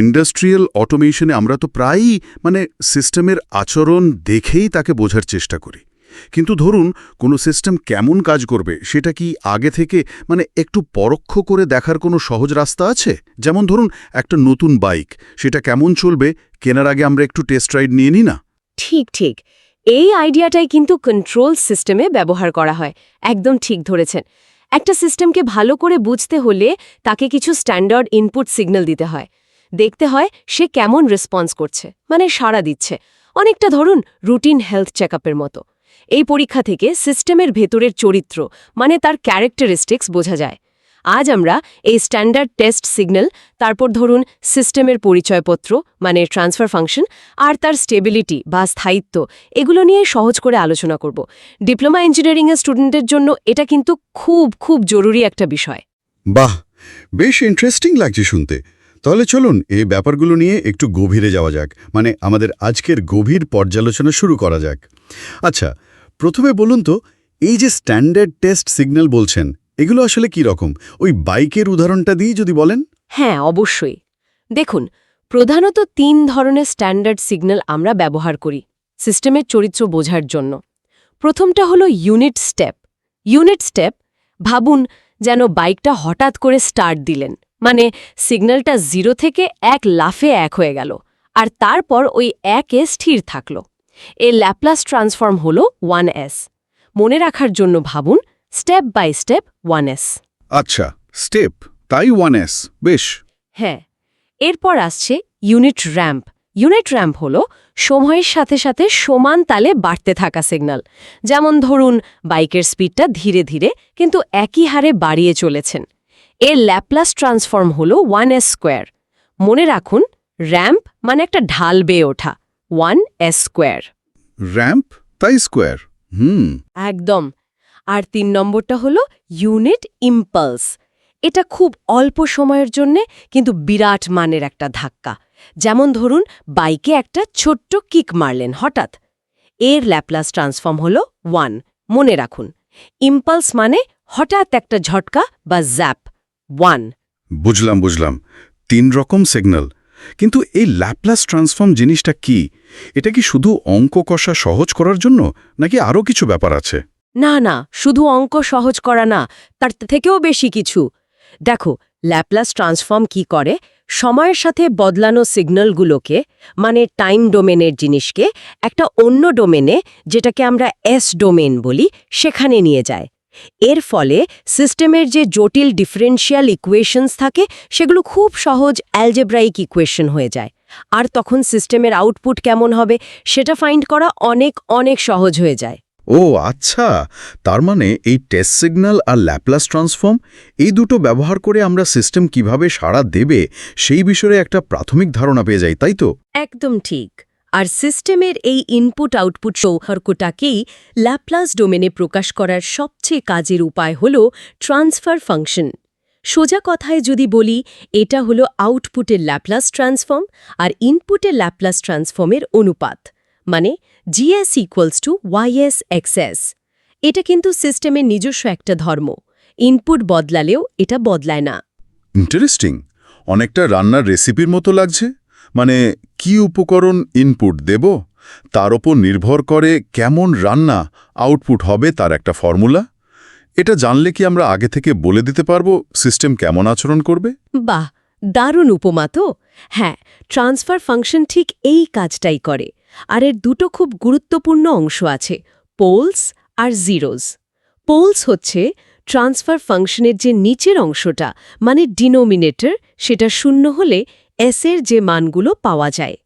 Industrial অটোমেশনে আমরা তো প্রায়ই মানে সিস্টেমের আচরণ দেখেই তাকে বোঝার চেষ্টা করি। কিন্তু ধরুন, কোনো সিস্টেম কেমন কাজ করবে সেটা কি আগে থেকে মানে একটু পরোক্ষ করে দেখার কোনো সহজ রাস্তা আছে? যেমন ধরুন, একটা নতুন বাইক, সেটা কেমন চলবে, কেনার আগে আমরা একটু টেস্ট রাইড নিয়ে নিই না? ঠিক ঠিক। এই আইডিয়াটাই কিন্তু কন্ট্রোল সিস্টেমে ব্যবহার করা হয়। একদম ঠিক ধরেছেন। একটা সিস্টেমকে ভালো করে বুঝতে হলে তাকে কিছু স্ট্যান্ডার্ড ইনপুট সিগন্যাল দিতে হয়। দেখতে হয় সে কেমন রেসপন্স করছে মানে সাড়া দিচ্ছে। অনেকটা ধরুন রুটিন হেলথ চেকআপের মতো। এই পরীক্ষা থেকে সিস্টেমের ভেতরের চরিত্র মানে তার ক্যারেক্টারিস্টিক্স বোঝা যায়। আজ আমরা এই স্ট্যান্ডার্ড টেস্ট সিগন্যাল তারপর ধরুন সিস্টেমের পরিচয়পত্র মানে ট্রান্সফার ফাংশন আর তার স্টেবিলিটি বা স্থায়িত্ব, এগুলো নিয়ে সহজ করে আলোচনা করব। ডিপ্লোমা ইঞ্জিনিয়ারিংয়ের স্টুডেন্টের জন্য এটা কিন্তু খুব খুব জরুরি একটা বিষয়। বাহ! বেশ ইন্টারেস্টিং লাগছে শুনতে। তাহলে চলুন এই ব্যাপারগুলো নিয়ে একটু গভীরে যাওয়া যাক। মানে আমাদের আজকের গভীর পর্যালোচনা শুরু করা যাক। আচ্ছা প্রথমে বলুন তো, এই যে স্ট্যান্ডার্ড টেস্ট সিগন্যাল বলছেন, এগুলো আসলে কি রকম? ওই বাইকের উদাহরণটা দিয়ে যদি বলেন। হ্যাঁ অবশ্যই। দেখুন, প্রধানত তিন ধরনের স্ট্যান্ডার্ড সিগন্যাল আমরা ব্যবহার করি সিস্টেমের চরিত্র বোঝার জন্য। প্রথমটা হলো ইউনিট স্টেপ। ইউনিট স্টেপ, ভাবুন, যেন বাইকটা হঠাৎ করে স্টার্ট দিলেন। মানে সিগন্যালটা জিরো থেকে এক লাফে এক হয়ে গেল আর তারপর ওই একে স্থির থাকল। এ ল্যাপ্লাস ট্রান্সফর্ম হল ওয়ান এস। মনে রাখার জন্য ভাবুন step by step one S. আচ্ছা স্টেপ তাই ওয়ান এস বেশ। হ্যাঁ এরপর আসছে ইউনিট র্যাম্প। ইউনিট র্যাম্প হল সময়ের সাথে সাথে সমান তালে বাড়তে থাকা সিগন্যাল। যেমন ধরুন বাইকের স্পিডটা ধীরে ধীরে কিন্তু একই হারে বাড়িয়ে চলেছেন। এর ল্যাপ্লাস ট্রান্সফর্ম হল ওয়ান এস স্কোয়ার। মনে রাখুন র্যাম্প মানে একটা ঢাল বেয়ে ওঠা ওয়ান এস স্কোয়ার। র্যাম্প তাই স্কোয়ার হুম। একদম। আর তিন নম্বরটা হলো ইউনিট ইম্পালস। এটা খুব অল্প সময়ের জন্যে কিন্তু বিরাট মানের একটা ধাক্কা। যেমন ধরুন বাইকে একটা ছোট্ট কিক মারলেন হঠাৎ। এর ল্যাপ্লাস ট্রান্সফর্ম হলো ওয়ান। মনে রাখুন ইম্পালস মানে হঠাৎ একটা ঝটকা বা জ্যাপ। ওয়ান বুঝলাম বুঝলাম। তিন রকম সিগন্যাল কিন্তু এই ল্যাপ্লাস ট্রান্সফর্ম জিনিসটা কি? এটা কি শুধু অঙ্ক কষা সহজ করার জন্য নাকি আরও কিছু ব্যাপার আছে? না না শুধু অঙ্ক সহজ করা না তার থেকেও বেশি কিছু। দেখো ল্যাপ্লাস ট্রান্সফর্ম কি করে? সময়ের সাথে বদলানো সিগন্যালগুলোকে মানে টাইম ডোমেনের জিনিসকে একটা অন্য ডোমেনে যেটাকে আমরা এস ডোমেন বলি সেখানে নিয়ে যায়। এর ফলে সিস্টেমের যে জটিল ডিফারেন্সিয়াল ইকুয়েশনস থাকে সেগুলো খুব সহজ অ্যালজেব্রাইক ইকুয়েশন হয়ে যায়। আর তখন সিস্টেমের আউটপুট কেমন হবে সেটা ফাইন্ড করা অনেক অনেক সহজ হয়ে যায়। ও আচ্ছা। তার মানে এই টেস্ট সিগন্যাল আর ল্যাপ্লাস ট্রান্সফর্ম এই দুটো ব্যবহার করে আমরা সিস্টেম কীভাবে সাড়া দেবে সেই বিষয়ে একটা প্রাথমিক ধারণা পেয়ে যাই তাই তো? একদম ঠিক। আর সিস্টেমের এই ইনপুট আউটপুট সৌহার্কটাকেই ল্যাপ্লাস ডোমেনে প্রকাশ করার সবচেয়ে কাজের উপায় হল ট্রান্সফার ফাংশন সোজা কথায় যদি বলি, এটা হলো আউটপুটের ল্যাপ্লাস ট্রান্সফর্ম আর ইনপুটের ল্যাপ্লাস ট্রান্সফর্মের অনুপাত মানে GS equals to YS XS এটা কিন্তু সিস্টেমের নিজস্ব একটা ধর্ম ইনপুট বদলালেও এটা বদলায় না। ইন্টারেস্টিং অনেকটা রান্নার রেসিপির মতো লাগছে। মানে কি উপকরণ ইনপুট দেব? তার ওপর নির্ভর করে কেমন রান্না আউটপুট হবে তার একটা ফর্মুলা এটা জানলে কি আমরা আগে থেকে বলে দিতে পারব সিস্টেম কেমন আচরণ করবে? বাহ, দারুণ উপমা তো। হ্যাঁ ট্রান্সফার ফাংশন ঠিক এই কাজটাই করে। আর এর দুটো খুব গুরুত্বপূর্ণ অংশ আছে পোলস আর জিরোজ পোলস হচ্ছে ট্রান্সফার ফাংশনের যে নিচের অংশটা মানে ডিনোমিনেটর সেটা শূন্য হলে এস এর যে মানগুলো পাওয়া যায়।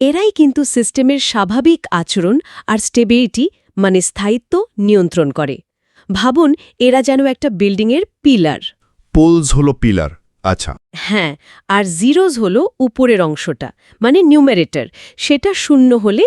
এরাই কিন্তু সিস্টেমের স্বাভাবিক আচরণ আর স্টেবিলিটি মানে স্থায়িত্ব নিয়ন্ত্রণ করে। ভাবুন এরা যেন একটা বিল্ডিংয়ের পিলার। পোলস হলো পিলার আচ্ছা। হ্যাঁ আর জিরোজ হলো উপরের অংশটা মানে নিউমেরেটর সেটা শূন্য হলে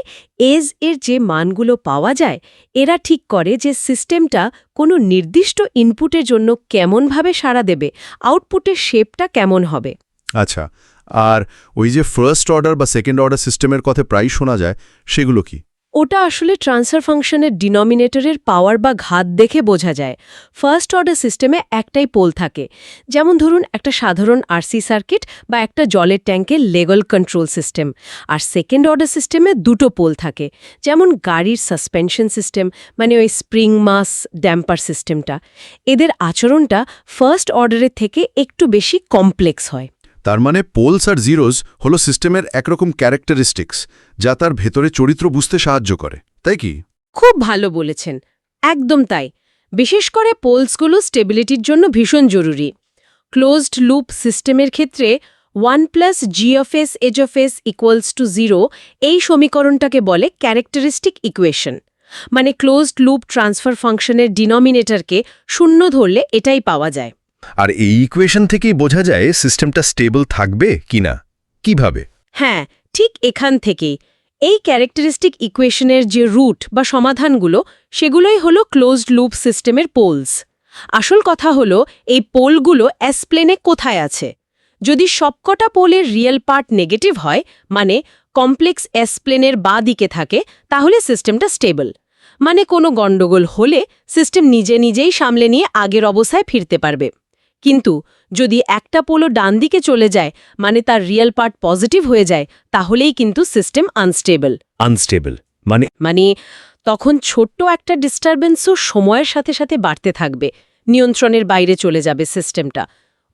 এজ এর যে মানগুলো পাওয়া যায় এরা ঠিক করে যে সিস্টেমটা কোনো নির্দিষ্ট ইনপুটের জন্য কেমনভাবে সাড়া দেবে আউটপুটের শেপটা কেমন হবে। আচ্ছা আর ওই যে ফার্স্ট অর্ডার বা সেকেন্ড অর্ডার সিস্টেমের কথা প্রায় শোনা যায়, সেগুলো কি? ওটা আসলে ট্রান্সফার ফাংশনের ডিনোমিনেটরের পাওয়ার বা ঘাত দেখে বোঝা যায়। ফার্স্ট অর্ডার সিস্টেমে একটাই পোল থাকে। যেমন ধরুন, একটা সাধারণ আরসি সার্কিট বা একটা জলের ট্যাঙ্কের লেগল কন্ট্রোল সিস্টেম আর সেকেন্ড অর্ডার সিস্টেমে দুটো পোল থাকে। যেমন গাড়ির সাসপেনশন সিস্টেম মানে ওই স্প্রিং মাস ড্যাম্পার সিস্টেমটা এদের আচরণটা ফার্স্ট অর্ডারের থেকে একটু বেশি কমপ্লেক্স হয়। তার মানে পোলস আর জিরোজ হলো সিস্টেমের একরকম ক্যারেক্টারিস্টিক্স, যা তার ভেতরে চরিত্র বুঝতে সাহায্য করে, তাই কি? খুব ভালো বলেছেন, একদম তাই। বিশেষ করে পোলসগুলো স্টেবিলিটির জন্য ভীষণ জরুরি। ক্লোজড লুপ সিস্টেমের ক্ষেত্রে one plus G of S H of S equals to zero এই সমীকরণটাকে বলে ক্যারেক্টারিস্টিক ইকুয়েশন। মানে ক্লোজড লুপ ট্রান্সফার ফাংশনের ডিনোমিনেটরকে শূন্য ধরলে এটাই পাওয়া যায়। আর এই ইকুয়েশন থেকেই বোঝা যায় সিস্টেমটা স্টেবল থাকবে কিনা, কীভাবে? হ্যাঁ ঠিক এখান থেকেই। এই ক্যারেক্টারিস্টিক ইকুয়েশনের যে রুট বা সমাধানগুলো, সেগুলোই হলো ক্লোজড লুপ সিস্টেমের পোলস আসল কথা হলো, এই পোলগুলো অ্যাসপ্লেনে কোথায় আছে? যদি সবকটা পোলের রিয়েল পার্ট নেগেটিভ হয় মানে কমপ্লেক্স অ্যাসপ্লেনের বা দিকে থাকে, তাহলে সিস্টেমটা স্টেবল মানে কোনো গণ্ডগোল হলে সিস্টেম নিজে নিজেই সামলে নিয়ে আগের অবস্থায় ফিরতে পারবে। কিন্তু যদি একটা পোলো ডান দিকে চলে যায় মানে তার রিয়েল পার্ট পজিটিভ হয়ে যায় তাহলেই কিন্তু সিস্টেম আনস্টেবল আনস্টেবল মানে মানে তখন ছোট্ট একটা ডিস্টারবেন্সও সময়ের সাথে সাথে বাড়তে থাকবে নিয়ন্ত্রণের বাইরে চলে যাবে সিস্টেমটা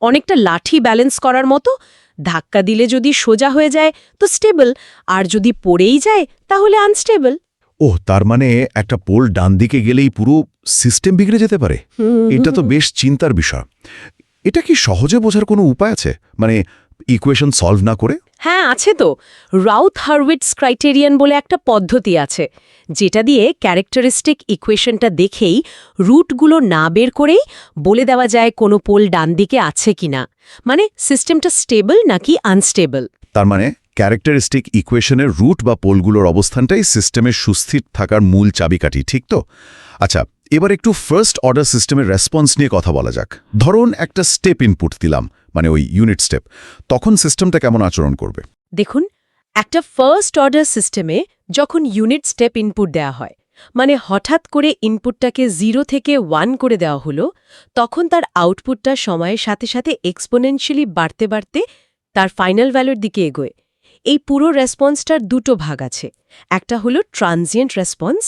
অনেকটা লাঠি ব্যালেন্স করার মতো ধাক্কা দিলে যদি সোজা হয়ে যায় তো স্টেবল আর যদি পড়েই যায় তাহলে আনস্টেবল ও তার মানে একটা পোল ডান দিকে গেলেই পুরো সিস্টেম বিগড়ে যেতে পারে? এটা তো বেশ চিন্তার বিষয়। এটা কি সহজে বোঝার কোনো উপায় আছে? মানে ইকুয়েশন সলভ না করে? হ্যাঁ আছে তো। রাউথ হারউইটস ক্রাইটেরিয়ান বলে একটা পদ্ধতি আছে যেটা দিয়ে ক্যারেক্টারিস্টিক ইকুয়েশনটা দেখেই রুটগুলো না বের করেই বলে দেওয়া যায় কোনো পোল ডান দিকে আছে কিনা মানে সিস্টেমটা স্টেবল নাকি আনস্টেবল তার মানে ক্যারেক্টারিস্টিক ইকুয়েশনের রুট বা পোলগুলোর অবস্থানটাই সিস্টেমের সুস্থির থাকার মূল চাবিকাঠি ঠিক তো? আচ্ছা এবার একটু ফার্স্ট অর্ডার সিস্টেমের রেসপন্স নিয়ে কথা বলা যাক। ধরুন একটা স্টেপ ইনপুট দিলাম মানে ওই ইউনিট স্টেপ তখন সিস্টেমটা কেমন আচরণ করবে? দেখুন, একটা ফার্স্ট অর্ডার সিস্টেমে যখন ইউনিট স্টেপ ইনপুট দেওয়া হয় মানে হঠাৎ করে ইনপুটটাকে জিরো থেকে ওয়ান করে দেওয়া হলো, তখন তার আউটপুটটা সময়ের সাথে সাথে এক্সপোনেনশিয়ালি বাড়তে বাড়তে তার ফাইনাল ভ্যালুর দিকে এগোয়। এই পুরো রেসপন্সটার দুটো ভাগ আছে। একটা হলো ট্রানজিয়েন্ট রেসপন্স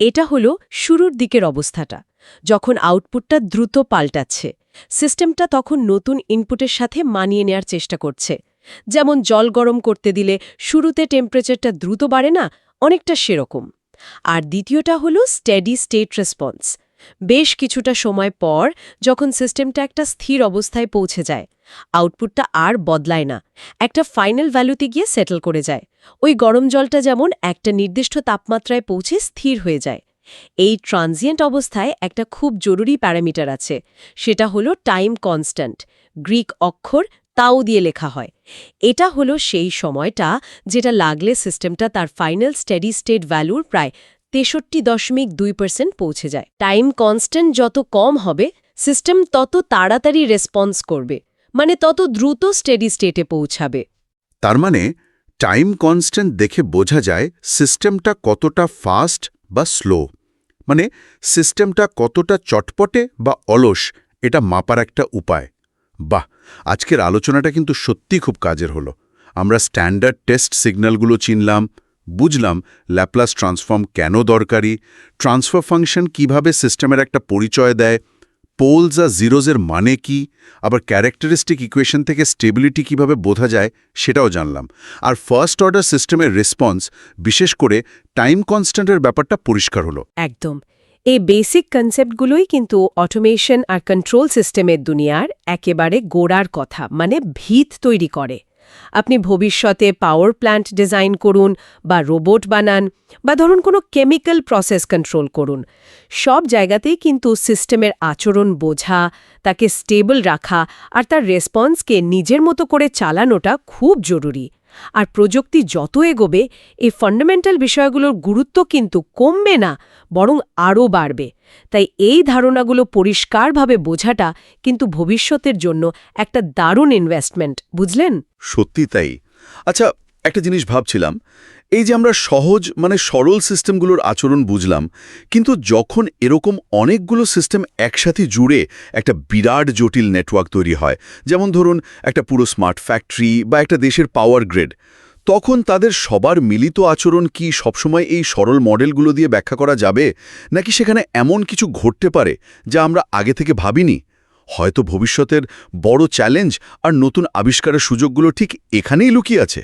এটা হলো শুরুর দিকের অবস্থাটা। যখন আউটপুটটা দ্রুত পাল্টাচ্ছে সিস্টেমটা তখন নতুন ইনপুটের সাথে মানিয়ে নেয়ার চেষ্টা করছে। যেমন জল গরম করতে দিলে শুরুতে টেম্পারেচারটা দ্রুত বাড়ে না, অনেকটা সেরকম। আর দ্বিতীয়টা হলো স্টেডি স্টেট রেসপন্স বেশ কিছুটা সময় পর যখন সিস্টেমটা একটা স্থির অবস্থায় পৌঁছে যায়, আউটপুটটা আর বদলায় না। একটা ফাইনাল ভ্যালুতে গিয়ে সেটেল করে যায়। ওই গরম জলটা যেমন একটা নির্দিষ্ট তাপমাত্রায় পৌঁছে স্থির হয়ে যায়। এই ট্রানজিয়েন্ট অবস্থায় একটা খুব জরুরি প্যারামিটার আছে। সেটা হলো টাইম কনস্ট্যান্ট, গ্রিক অক্ষর তাও দিয়ে লেখা হয়। এটা হলো সেই সময়টা যেটা লাগলে সিস্টেমটা তার ফাইনাল স্টেডি স্টেট ভ্যালুর প্রায় তেষট্টি দশমিক দুই পার্সেন্ট পৌঁছে যায়। টাইম কনস্ট্যান্ট যত কম হবে, সিস্টেম তত তাড়াতাড়ি রেসপন্স করবে মানে তত দ্রুত স্টেডি স্টেটে পৌঁছাবে। তার মানে টাইম কনস্ট্যান্ট দেখে বোঝা যায় সিস্টেমটা কতটা ফাস্ট বা স্লো। মানে সিস্টেমটা কতটা চটপটে বা অলস, এটা মাপার একটা উপায়। বাহ, আজকের আলোচনাটা কিন্তু সত্যি খুব কাজের হলো। আমরা স্ট্যান্ডার্ড টেস্ট সিগন্যালগুলো চিনলাম বুঝলাম ল্যাপ্লাস ট্রান্সফর্ম কেন দরকারি, ট্রান্সফার ফাংশন কীভাবে সিস্টেমের একটা পরিচয় দেয়, পোলস আর জিরোজের মানে কি, আবার ক্যারেক্টারিস্টিক ইকুয়েশন থেকে স্টেবিলিটি কীভাবে বোঝা যায় সেটাও জানলাম। আর ফার্স্ট অর্ডার সিস্টেমের রেসপন্স, বিশেষ করে টাইম কনস্ট্যান্টের ব্যাপারটা পরিষ্কার হলো। একদম। এই বেসিক কনসেপ্টগুলোই কিন্তু অটোমেশন আর কন্ট্রোল সিস্টেমের দুনিয়ার একেবারে গোড়ার কথা মানে ভিত তৈরি করে। আপনি ভবিষ্যতে পাওয়ার প্ল্যান্ট ডিজাইন করুন বা রোবট বানান বা ধরুন কোনো কেমিক্যাল প্রসেস কন্ট্রোল করুন। সব জায়গাতেই কিন্তু সিস্টেমের আচরণ বোঝা, তাকে স্টেবল রাখা আর তার রেসপন্সকে নিজের মতো করে চালানোটা খুব জরুরি। আর প্রযুক্তি যত এগোবে, এই ফান্ডামেন্টাল বিষয়গুলোর গুরুত্ব কিন্তু কমবে না, বরং আরও বাড়বে। তাই এই ধারণাগুলো পরিষ্কারভাবে বোঝাটা কিন্তু ভবিষ্যতের জন্য একটা দারুণ ইনভেস্টমেন্ট বুঝলেন? সত্যি তাই। আচ্ছা একটা জিনিস ভাবছিলাম, এই যে আমরা সহজ মানে সরল সিস্টেমগুলোর আচরণ বুঝলাম, কিন্তু যখন এরকম অনেকগুলো সিস্টেম একসাথে জুড়ে একটা বিরাট জটিল নেটওয়ার্ক তৈরি হয়, যেমন ধরুন একটা পুরো স্মার্ট ফ্যাক্টরি বা একটা দেশের পাওয়ার গ্রেড, তখন তাদের সবার মিলিত আচরণ কি সবসময় এই সরল মডেলগুলো দিয়ে ব্যাখ্যা করা যাবে, নাকি সেখানে এমন কিছু ঘটতে পারে যা আমরা আগে থেকে ভাবিনি? হয়তো ভবিষ্যতের বড় চ্যালেঞ্জ আর নতুন আবিষ্কারের সুযোগগুলো ঠিক এখানেই লুকিয়ে আছে।